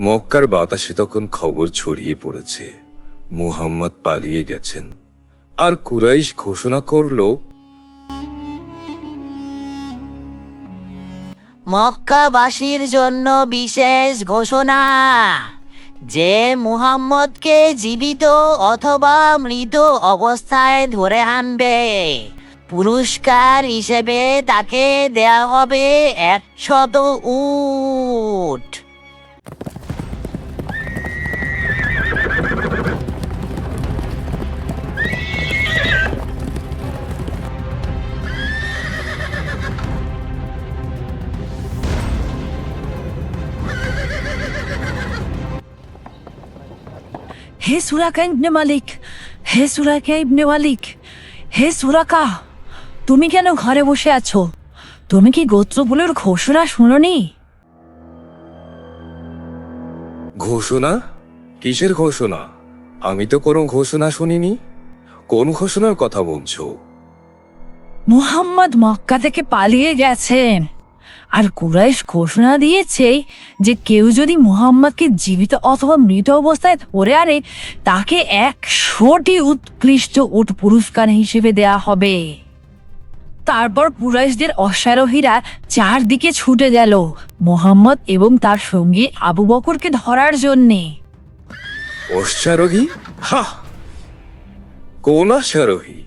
মক্কার বাতাসে তখন খবর ছড়িয়ে পড়েছে। মুহাম্মদ পালিয়ে গেছেন। আর কুরাইশ ঘোষণা করল, মক্কাবাসীর জন্য বিশেষ ঘোষণা, যে মুহাম্মদকে জীবিত অথবা মৃত অবস্থায় ধরে আনবে। পুরস্কার হিসেবে তাকে দেয়া হবে একশত উট। হে সুরাকা ইবনে মালিক হে সুরাকা ইবনে মালিক হে সুরাকা তুমি কেন ঘরে বসে আছো তুমি কি গোত্রগুলোর ঘোষণা শুনোনি ঘোষণা কিসের ঘোষণা আমি তো কোনো ঘোষণা শুনিনি কোন ঘোষণার কথা বলছো মুহাম্মদ মক্কা থেকে পালিয়ে গেছেন আর কুরাইশ ঘোষণা দিয়েছে যে কেউ যদি মুহাম্মদকে জীবিত অথবা মৃত অবস্থায় ধরে আনে, তাকে একশোটি উৎকৃষ্ট উট পুরস্কার হিসেবে দেয়া হবে। তারপর কুরাইশদের অশ্বারোহীরা চারদিকে ছুটে গেল মোহাম্মদ এবং তার সঙ্গী আবু বকরকে ধরার জন্যে। অশ্বারোহী? হা! কোন অশ্বারোহী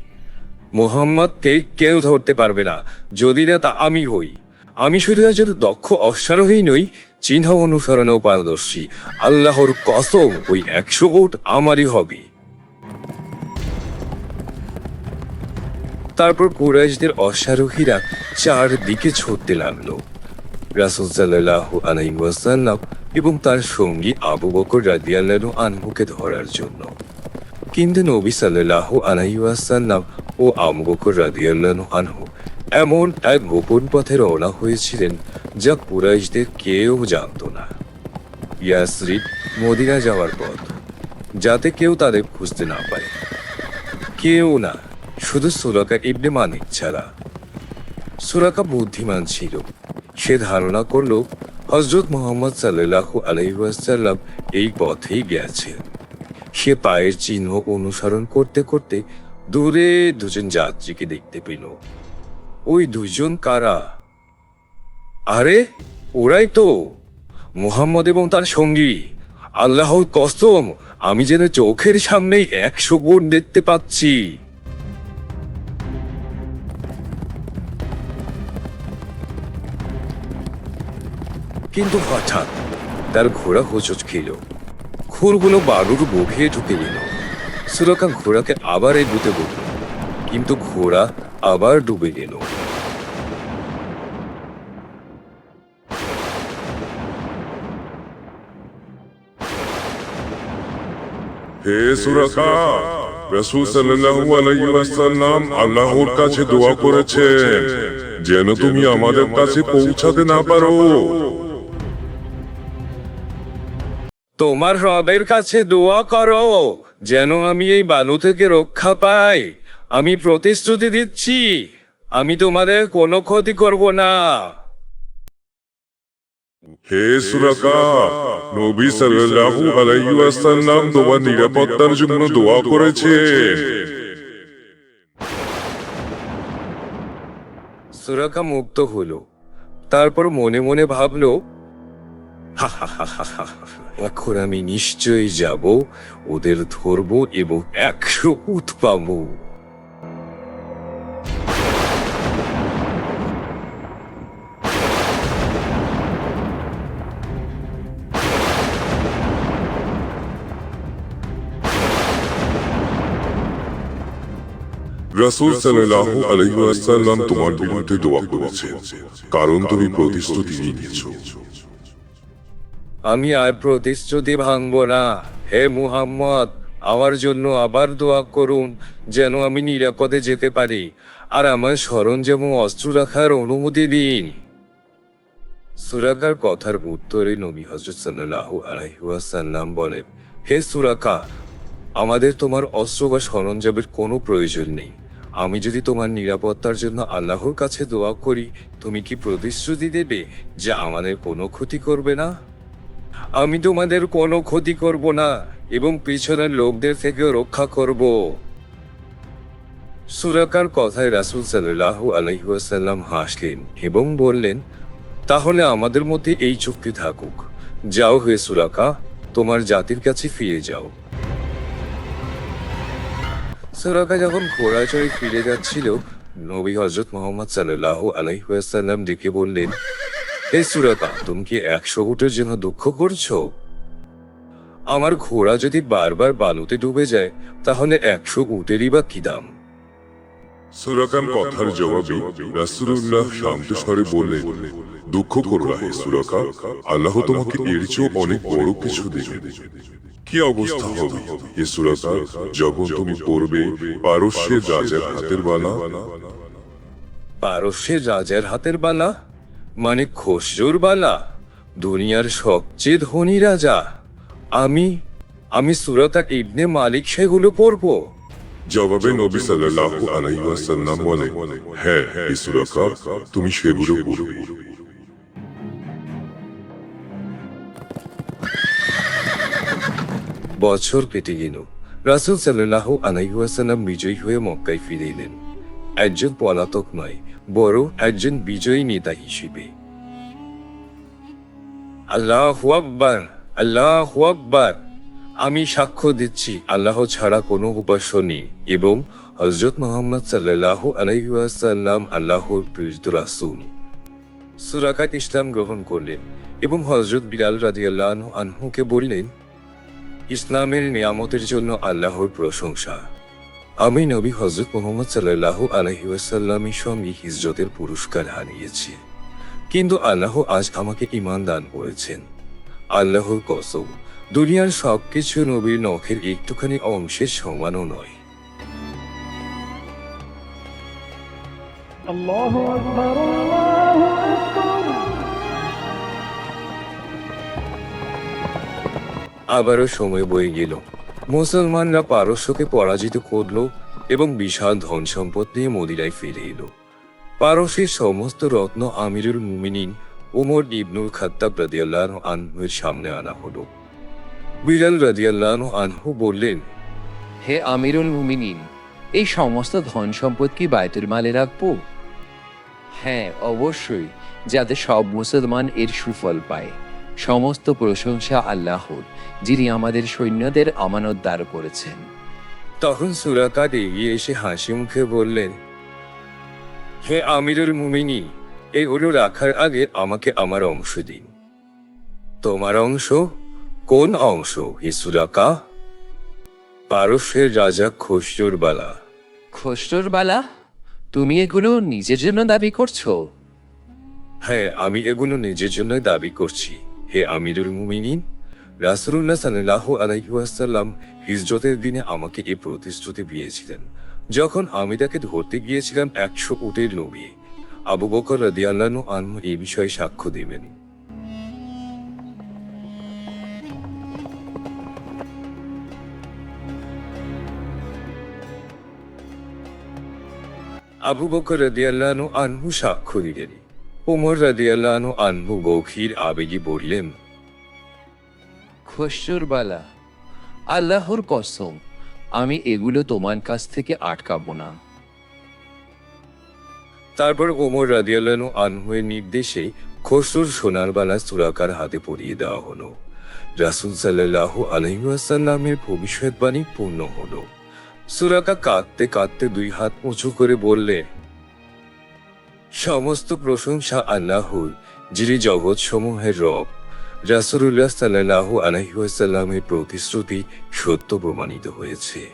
মোহাম্মদকে কেউ ধরতে পারবে না, যদি না তা আমি হই। আমি শুধু একজন দক্ষ অশ্বারোহী নই, চিহ্ন অনুসরণেও পারদর্শী। আল্লাহর কসম, ওই একশো উট আমারই হবে। তারপর কুরাইশদের অশ্বারোহীরা চারদিকে ছুটতে লাগল। রাসুল সাল্লাহ আলাইসাল্লাম এবং তার সঙ্গী আবু বকর রাদিয়াল্লাহু আনহুকে ধরার জন্য। কিন্তু নবী সাল্লাহ আলাইসাল্লাম ও আবু বকর রাদিয়াল্লাহু আনহু এমন এক গোপন পথে রওনা হয়েছিলেন যা কুরাইশদের কেউ জানতো না। ইয়াসরিব মদিনা যাওয়ার পথ, যাতে কেউ তাদের খুঁজতে না পারে। কেউ না, শুধু সুরাকা ইবনে মানিক ছাড়া। সুরাকা বুদ্ধিমান ছিল। সে ধারণা করল হজরত মোহাম্মদ সাল্লাহ আলহিহাসাল্লাম এই পথেই গেছে। সে পায়ের চিহ্ন অনুসরণ করতে করতে দূরে দুজন যাত্রীকে দেখতে পেল। ওই দুজন কারা? আরে, ওরাই তো। মুহাম্মদ এবং তার সঙ্গী। আল্লাহ কসম, আমি যেন চোখের সামনেই একশো গুণ দেখতে পাচ্ছি। কিন্তু হঠাৎ তার ঘোড়া হোঁচট খেল। খুরগুলো বালুর বুকে ঢুকে নিল। সুরকান ঘোড়াকে আবার এই বুতে বলল, কিন্তু ঘোড়া আবার ডুবে গেল। হে আলাইহি ওয়াসাল্লাম আল্লাহর কাছে দোয়া করেছেন, যেন তুমি আমাদের কাছে পৌঁছাতে না পারো। তোমার রবের কাছে দোয়া করো, যেন আমি এই বালু থেকে রক্ষা পাই। আমি প্রতিশ্রুতি দিচ্ছি, আমি তোমাদের কোনো ক্ষতি করব না। হে নবী সাল্লাল্লাহু আলাইহি ওয়াসাল্লাম তোমার নিরাপত্তার জন্য দোয়া মুক্ত হলো, তারপর মনে মনে ভাবলো এখন আমি নিশ্চয়ই যাব, ওদের ধরবো এবং একশো উঠ পাবো রাসূল সাল্লাল্লাহু আলাইহি তোমার বিরুদ্ধে দোয়া করেছেন। কারণ তুমি প্রতিশ্রুতি নিয়েছো। আমি আর প্রতিশ্রুতি ভাঙব না। হে মুহাম্মদ আমার জন্য আবার দোয়া করুন যেন আমি নিরাপদে যেতে পারি। আর আমার সরঞ্জাম ও অস্ত্র রাখার অনুমতি দিন। সুরাকার কথার উত্তরে নবী হজরত সাল্লাহ আলহিহাসাল্লাম বলেন হে সুরাকা আমাদের তোমার অস্ত্র বা সরঞ্জামের কোনো প্রয়োজন নেই। আমি যদি তোমার নিরাপত্তার জন্য আল্লাহর কাছে দোয়া করি, তুমি কি প্রতিশ্রুতি দেবে যে আমাদের কোনো ক্ষতি করবে না? আমি তোমাদের কোনো ক্ষতি করব না এবং পিছনের লোকদের থেকে রক্ষা করব। সুরাকার কথায় রাসুল সাল্লাহ আলহিহাসাল্লাম হাসলেন এবং বললেন, তাহলে আমাদের মধ্যে এই চুক্তি থাকুক। যাও হে সুরাকা, তোমার জাতির কাছে ফিরে যাও। সুরাকা যখন ঘোড়া চড়ে ফিরে যাচ্ছিল, নবী হজরত মোহাম্মদ সাল্লাহ আলহিহাসাল্লাম ডেকে বললেন, হে সুরাকা তুমি কি একশো উটের জন্য দুঃখ করছ? আমার ঘোড়া যদি বারবার বালুতে ডুবে যায়, তাহলে একশো উটেরই বা কি দাম? সুরাকার কথার জবাবে রাসূলুল্লাহ শান্ত স্বরে বললেন, দুঃখ করো হে সুরাকা, আল্লাহ তোমাকে এর চেয়েও অনেক বড় কিছু দেবেন। কি অবস্থা হবে হে সুরাকা, যখন তুমি পড়বে পারস্যের রাজার হাতের বালা? পারস্যের রাজার হাতের বালা? মানে খসরুর বালা? দুনিয়ার সবচেয়ে ধনী রাজা? আমি আমি সুরতা ইবনে মালিক সেগুলো পড়ব। জবাবে নবী সাল্লাল্লাহু আলাইহি ওয়াসাল্লাম বলে হ্যাঁ হে সুরাকা তুমি সেগুলো পড়বে বছর কেটে গেল রাসুল সাল্লাহ আলাইহাসাল্লাম বিজয়ী হয়ে মক্কায় ফিরে এলেন একজন পলাতক নয় বড় একজন বিজয়ী নেতা হিসেবে আল্লাহ আকবার আল্লাহ আকবার আমি সাক্ষ্য দিচ্ছি, আল্লাহ ছাড়া কোনো উপাস্য নেই এবং হজরত মোহাম্মদ সাল্লাহ আলাইহাসাল্লাম আল্লাহর প্রিয় রাসুল। সুরাকাত ইসলাম গ্রহণ করলেন এবং হজরত বিলাল রাদিয়াল্লাহ আনহুকে বললেন, ইসলামের নিয়ামতের জন্য আল্লাহর প্রশংসা। আমি নবী হজরত মোহাম্মদ সাল্লাহ আলহিউসাল্লামের সঙ্গে হিজরতের পুরস্কার হারিয়েছি। কিন্তু আল্লাহ আজ আমাকে ইমান দান করেছেন। আল্লাহর কসম দুনিয়ার সবকিছু নবীর নখের একটুখানি অংশের সমানও নয়। আবারও সময় বয়ে গেল। মুসলমানরা পারস্যকে পরাজিত করল এবং বিশাল ধন সম্পদ নিয়ে মদিরায় ফিরে এলো। পারস্যের সমস্ত রত্ন আমিরুল মুমিনিন ওমর ইবনুল খাত্তাব রাদিয়াল্লাহ আনহুর সামনে আনা হলো। বিলাল রাদিয়াল্লাহ আনহু বললেন হে আমিরুল মুমিনিন এই সমস্ত ধন সম্পদ কি বায়তুল মালে রাখব? হ্যাঁ অবশ্যই যাতে সব মুসলমান এর সুফল পায়। সমস্ত প্রশংসা আল্লাহর যিনি আমাদের সৈন্যদের আমানত আমানতদার করেছেন। তখন সুরাকাত এগিয়ে এসে হাসি মুখে বললেন হে আমিরুল মুমিনি এগুলো রাখার আগে আমাকে আমার অংশ দিন। তোমার অংশ কোন অংশ হে সুরাকা? পারস্যের রাজা খসরুর বালা। খসরুর বালা? তুমি এগুলো নিজের জন্য দাবি করছ? হ্যাঁ আমি এগুলো নিজের জন্য দাবি করছি। হে আমিরুল মুমিনিন রাসুল্লাহ সাল্লাহ আলাইহাসাল্লাম হিজরতের দিনে আমাকে এই প্রতিশ্রুতি দিয়েছিলেন। যখন আমি তাকে ধরতে গিয়েছিলাম একশো উটের নবী আবু বকর রাদিয়াল্লাহু আনহু এই বিষয়ে সাক্ষ্য দেবেন। আবু বকর রাদিয়াল্লাহু আনহু সাক্ষ্য দিলেন। ওমর রাদিয়াল্লাহু আনহু গভীর আবেগে বললেন খসরুর বালা আল্লাহর কসম আমি এগুলো তোমার কাছ থেকে আটকাবো না। তারপর ওমর রাদিয়াল্লাহু আনহুয়ের নির্দেশে খসরুর সোনার বালা সুরাকার হাতে পরিয়ে দেওয়া হলো। রাসূল সাল্লাল্লাহু আলাইহি ওয়াসাল্লামের ভবিষ্যৎবাণী পূর্ণ হলো। সুরাকা কাঁদতে কাঁদতে দুই হাত উঁচু করে বললে, সমস্ত প্রশংসা আল্লাহর, যিনি জগৎ সমূহের রব। রাসূলুল্লাহ সাল্লাল্লাহু আলাইহি ওয়াসাল্লামের প্রতিশ্রুতি সত্য প্রমাণিত হয়েছে।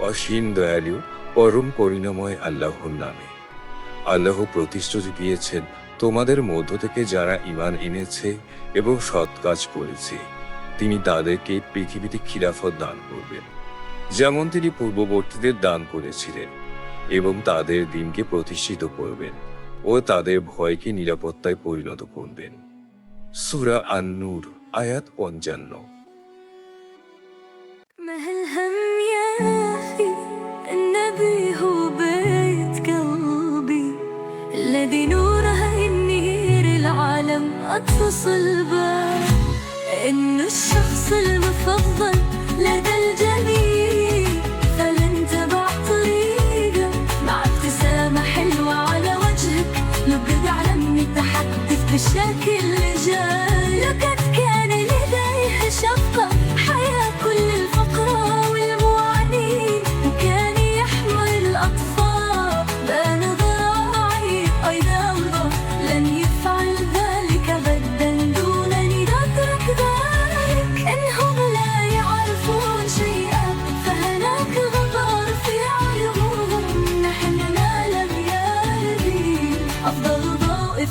অসীম দয়ালু, পরম করুণাময় আল্লাহর নামে। আল্লাহ প্রতিশ্রুতি দিয়েছেন তোমাদের মধ্য থেকে যারা ইমান এনেছে এবং সৎ কাজ করেছে, তিনি তাদেরকে পৃথিবীতে খিলাফত দান করবেন, যেমন তিনি পূর্ববর্তীদের দান করেছিলেন এবং তাদের দিনকে প্রতিষ্ঠিত করবেন ও তাদের ভয়কে নিরাপত্তায় পরিণত করবেন। সুরা আন্নুর, আয়াত পঞ্চান্ন। عطف صلبة إنه الشخص المفضل لدى الجميع فلن تبع طريقة. مع ابتسامة حلوة على وجهك نبرد على التحدث بشكل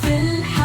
life